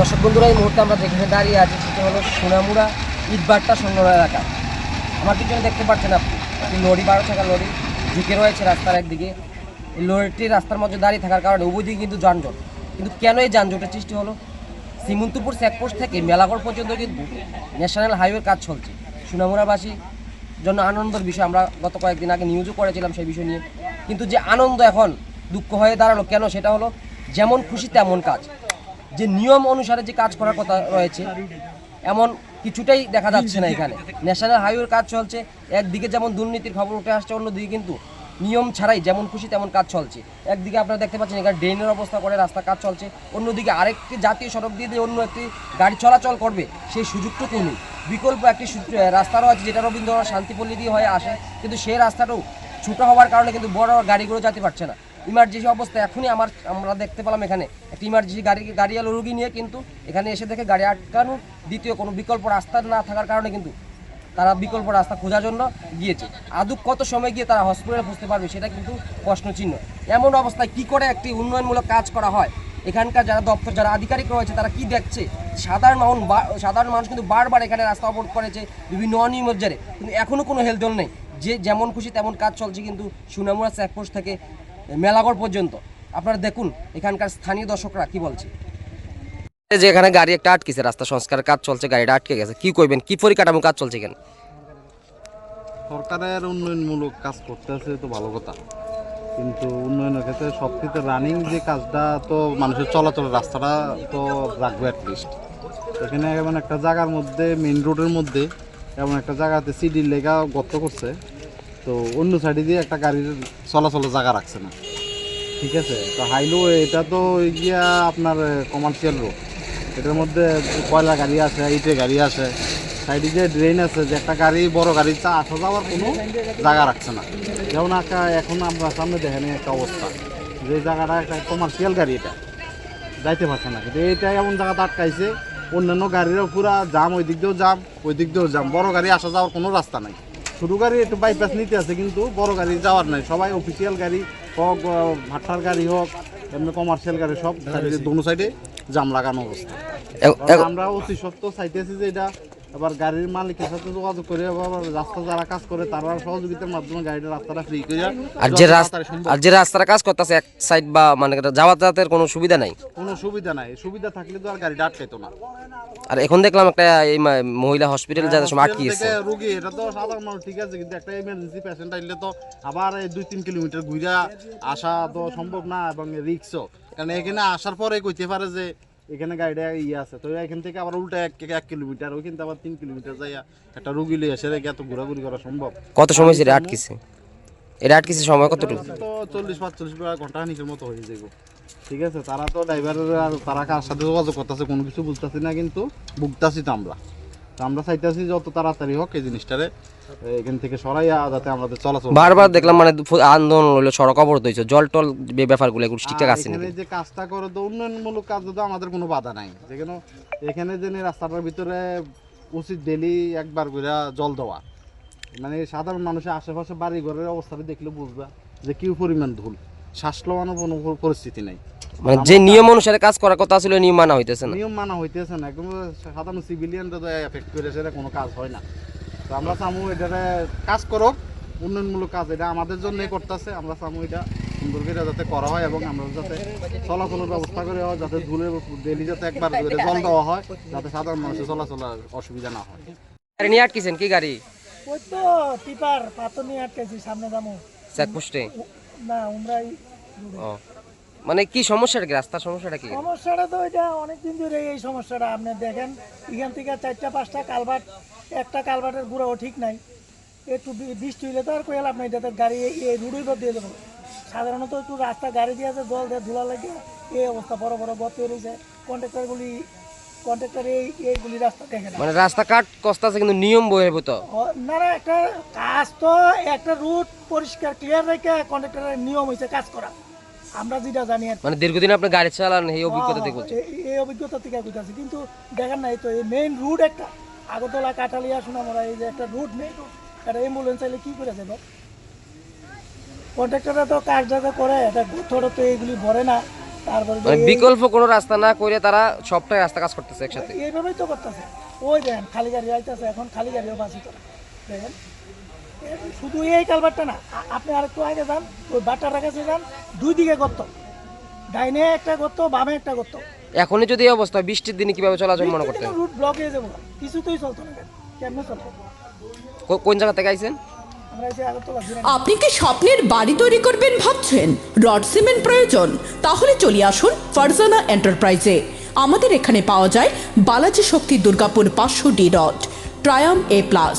দর্শক বন্ধুরা, এই মুহূর্তে আমরা যেখানে দাঁড়িয়ে আছি সেটা হলো সোনামুড়া ইটবাট্টা সংলগ্ন এলাকা। আমার পিছনে দেখতে পাচ্ছেন আপনি, একটি লরি, বারো চাকা লরি ঝুঁকে রয়েছে রাস্তার একদিকে। এই লরিটি রাস্তার মধ্যে দাঁড়িয়ে থাকার কারণে উভয় কিন্তু যানজট। কিন্তু কেন এই যানজটের সৃষ্টি হলো? শ্রীমন্তপুর চেকপোস্ট থেকে মেলাগড় পর্যন্ত কিন্তু ন্যাশনাল হাইওয়ের কাজ চলছে। সোনামুড়াবাসী জন্য আনন্দের বিষয়, আমরা গত কয়েকদিন আগে নিউজও করেছিলাম সেই বিষয় নিয়ে। কিন্তু যে আনন্দ এখন, দুঃখ হয়ে দাঁড়াল কেন সেটা হলো, যেমন খুশি তেমন কাজ। যে নিয়ম অনুসারে যে কাজ করার কথা রয়েছে, এমন কিছুটাই দেখা যাচ্ছে না এখানে। ন্যাশনাল হাইওয়ের কাজ চলছে, একদিকে যেমন দুর্নীতির খবর উঠে আসছে, অন্যদিকে কিন্তু নিয়ম ছাড়াই যেমন খুশি তেমন কাজ চলছে। একদিকে আপনারা দেখতে পাচ্ছেন এখানে ড্রেনের অবস্থা করে রাস্তা কাজ চলছে, অন্যদিকে আরেকটি জাতীয় সড়ক দিয়ে দিয়ে অন্য একটি গাড়ি চলাচল করবে, সেই সুযোগটুকু নেই। বিকল্প একটি রাস্তা রয়েছে যেটা রবীন্দ্রনাথ শান্তিপল্লী দিয়ে হয়ে আসে, কিন্তু সেই রাস্তাটাও ছোটো হওয়ার কারণে কিন্তু বড় গাড়িগুলো যেতে পারছে না। ইমার্জেন্সি অবস্থা এখনই আমার, আমরা দেখতে পেলাম এখানে। একটা ইমার্জেন্সি গাড়ি গাড়ি এলো রুগী নিয়ে কিন্তু এখানে এসে দেখে গাড়ি আটকানো দ্বিতীয় কোনো বিকল্প রাস্তা না থাকার কারণে কিন্তু তারা বিকল্প রাস্তা খোঁজার জন্য গিয়েছে। আদৌ কত সময় গিয়ে তারা হসপিটালে পৌঁছতে পারবে সেটা কিন্তু প্রশ্ন চিহ্ন এমন অবস্থায় কি করে একটি উন্নয়নমূলক কাজ করা হয়? এখানকার যারা দপ্তর, যারা আধিকারিক রয়েছে, তারা কি দেখছে? সাধারণ মানুষ সাধারণ মানুষ কিন্তু বারবার এখানে রাস্তা অবরোধ করেছে বিভিন্ন অনিয়মের জেরে কিন্তু এখনও কোনো হেলদোল নেই। যে যেমন খুশি তেমন কাজ চলছে কিন্তু সুনামুড়া চেকপোস্ট থেকে মেলাগড় পর্যন্ত। আপনারা দেখুন এখানকার স্থানীয় দর্শকরা কি বলছে। যে এখানে গাড়ি একটা আটকেছে রাস্তা সংস্কার কাজ চলছে গাড়িটা আটকে গেছে। কি করবেন কি পরিকাঠামো কাজ চলছে এখানে? সরকারের উন্নয়নমূলক কাজ করতেছে তো ভালো কথা। কিন্তু উন্নয়নের ক্ষেত্রে সব সবথেকে রানিং যে কাজটা তো মানুষের চলাচলের রাস্তাটা তো রাখবে অ্যাটলিস্ট এখানে এমন একটা জায়গার মধ্যে মেইন রোডের মধ্যে এমন একটা জায়গাতে সিডির লেগা গর্ত করছে। তো অন্য সাইডে দিয়ে একটা গাড়ির চলাচলের জায়গা রাখছে না। ঠিক আছে? তো হাইওয়ে এটা তো গিয়া আপনার কমার্শিয়াল রোড এটার মধ্যে কয়লা গাড়ি আছে, ইটে গাড়ি আছে। সাইডে যে ড্রেন আছে, যে একটা গাড়ি, বড় গাড়ি চা আসা যাওয়ার কোনো জায়গা রাখছে না। যেমন একটা, এখন আমরা সামনে দেখেন একটা অবস্থা। যে জায়গাটা একটা কমার্শিয়াল গাড়ি এটা। যাইতে পারছে না। কিন্তু এটা এমন জায়গাতে আটকাইছে, অন্যান্য গাড়িরও পুরা জাম ওই দিক দিয়েও জাম ওই দিক দিয়েও জাম। বড় গাড়ি আসা যাওয়ার কোনো রাস্তা নাই। ছোটো গাড়ি একটু বাইপাস নিতে আছে কিন্তু বড় গাড়ি যাওয়ার নাই। সবাই অফিসিয়াল গাড়ি হোক ভাটার গাড়ি হোক এমনি কমার্শিয়াল গাড়ি সব দোনো সাইডে জাম লাগানো অবস্থা। আমরা অতি সত্য চাইতেছি যে এটা আবার গাড়ির মালিকের সাথে যোগাযোগ করে আবার রাস্তা যারা কাজ করে তারা সহযোগিতার মাধ্যমে গাড়িটা রাস্তাটা ফ্রি করে আর যে রাস্তা আর যে রাস্তার কাজ করতেছে এক সাইড বা মানে যাওয়াতের কোনো সুবিধা নাই? কোনো সুবিধা নাই। সুবিধা থাকলে তো আর গাড়িটা আটকাইতো না। আর এখন দেখলাম একটা এই মহিলা হসপিটাল যাওয়ার সময় আটকে গেছে। রোগী এটা তো সাধারণ মানুষ ঠিক আছে কিন্তু একটা ইমার্জেন্সি পেশেন্ট আইলে তো আবার এই দুই তিন কিলোমিটার ঘুরে আসা তো সম্ভব না এবং রিক্সও কারণ এখানে আসার পরে কইতে পারে যে এখানে গাড়িটা ইয়ে আছে তো এখান থেকে আবার উল্টা এক এক কিলোমিটার ওইখান থেকে আবার তিন কিলোমিটার যাইয়া একটা রুগী লিয়ে এসে রেখে এত ঘোরাঘুরি করা সম্ভব। কত সময় সেটা আটকেছে? এটা আটকেছে সময় কতটুকু? তো চল্লিশ পাঁচচল্লিশ ঘণ্টা নিচের মতো হয়ে যাইব। ঠিক আছে তারা তো ড্রাইভারের আর তারা কার সাথে যোগাযোগ করতেছে কোনো কিছু বুঝতেছি না কিন্তু ভুগতাছি তো আমরা। তো আমরা চাইতেছি যত তাড়াতাড়ি হোক এই জিনিসটারে এখান থেকে সরাইয়া যাতে আমাদের চলাচল বারবার দেখলাম মানে আন্দোলন হলো সড়ক অবরোধ হয়েছে জল টল বে- ব্যাপারগুলো এগুলো ঠিকঠাক আছে এখানে যে কাজটা করে তো উন্নয়নমূলক কাজ তো আমাদের কোনো বাধা নাই। যেখানে এখানে যে রাস্তাটার ভিতরে উচিত ডেলি একবার করে জল দেওয়া। মানে সাধারণ মানুষের আশেপাশে বাড়ি ঘরের অবস্থাটা দেখলে বুঝবা যে কি পরিমাণ ধুল। শ্বাস লওয়ানোর কোনো পরিস্থিতি নাই। মানে যে নিয়ম অনুসারে কাজ করার কথা ছিল নিয়ম মানা হইতেছে না। নিয়ম মানা হইতেছে না। একদম সাধারণ সিভিলিয়ানরা তো এফেক্ট করে সেটা কোনো কাজ হয় না। তো আমরা চামু এটারে কাজ করুক উন্নয়নমূলক কাজ এটা আমাদের জন্যই করতেছে। আমরা চামু এটা সুন্দর করে যাতে করা হয় এবং আমরা যাতে চলাচলের ব্যবস্থা করে হয় যাতে ধুলের ডেলি যাতে একবার করে জল দেওয়া হয় যাতে সাধারণ মানুষের চলাচলের অসুবিধা না হয়। গাড়ি নিয়ে আটকেছেন কি গাড়ি? ওই তো টিপার পাথর নিয়ে আটকেছি সামনে দামো চেকপোস্টে না আমরাই ও। মানে কি সমস্যাটা কি? রাস্তার সমস্যাটা কি? সমস্যাটা তো এটা অনেকদিন ধরে এই সমস্যাটা আপনি দেখেন এখান থেকে চারটা পাঁচটা কালভার্ট একটা কালভার্টের গুঁড়াও ঠিক নাই। একটু বৃষ্টি হইলে তো আর কইল আপনি এটাতে গাড়ি এই- রুডই বাদ দিয়ে দেবো। সাধারণত একটু রাস্তা গাড়ি দিয়ে আছে জল দিয়ে ধুলা লাগে এই অবস্থা বড় বড় গত রয়েছে কন্ট্রাক্টরগুলি কন্ট্রাক্টর এই এইগুলি রাস্তা দেখে না। মানে রাস্তা কাট কষ্ট আছে কিন্তু নিয়ম বহির্ভূত না না একটা কাজ তো একটা রুট পরিষ্কার ক্লিয়ার রেখে কন্ট্রাক্টরের নিয়ম হয়েছে কাজ করা। আমরা যেটা জানি মানে দীর্ঘদিন আপনি গাড়ি চালান এই অভিজ্ঞতা থেকে বলছেন। এই- অভিজ্ঞতা থেকে বুঝাচ্ছি। কিন্তু দেখেন না এই তো এই মেইন রুট একটা। আগরতলা কাটালিয়া সোনামরা এই যে একটা রুট মেইন রুট একটা অ্যাম্বুলেন্স চাইলে কি করে যাবে কন্ট্রাক্টররা তো কাজ যাতে করে এটা গোথরে তো এইগুলি ভরে না। তারপরে মানে বিকল্প কোনো রাস্তা না করে তারা সবটাই রাস্তা কাজ করতেছে একসাথে। এইভাবেই তো করতেছে। ওই দেখেন খালি গাড়ি আইতেছে এখন খালি গাড়িও করে দেখেন। শুধু এই কালবারটা না আপনি আরেকটু আগে যান ওই বাটার কাছে যান দুই দিকে গর্ত। ডাইনে একটা গর্ত বামে একটা গর্ত। এখনই যদি এই অবস্থা বৃষ্টির দিনে কীভাবে চলাচল মনে করতে? রুট ব্লক হয়ে যাব। কিছুতেই চলতো না। কেমনে চলতো কোন জায়গা থেকে আইছেন? আপনি কি স্বপ্নের বাড়ি তৈরি করবেন ভাবছেন? রড সিমেন্ট প্রয়োজন। তাহলে চলে আসুন ফারজানা এন্টারপ্রাইজে। আমাদের এখানে পাওয়া যায় বালাজি শক্তি দুর্গাপুর পাঁচশো ডি রড ট্রায়াম এ প্লাস।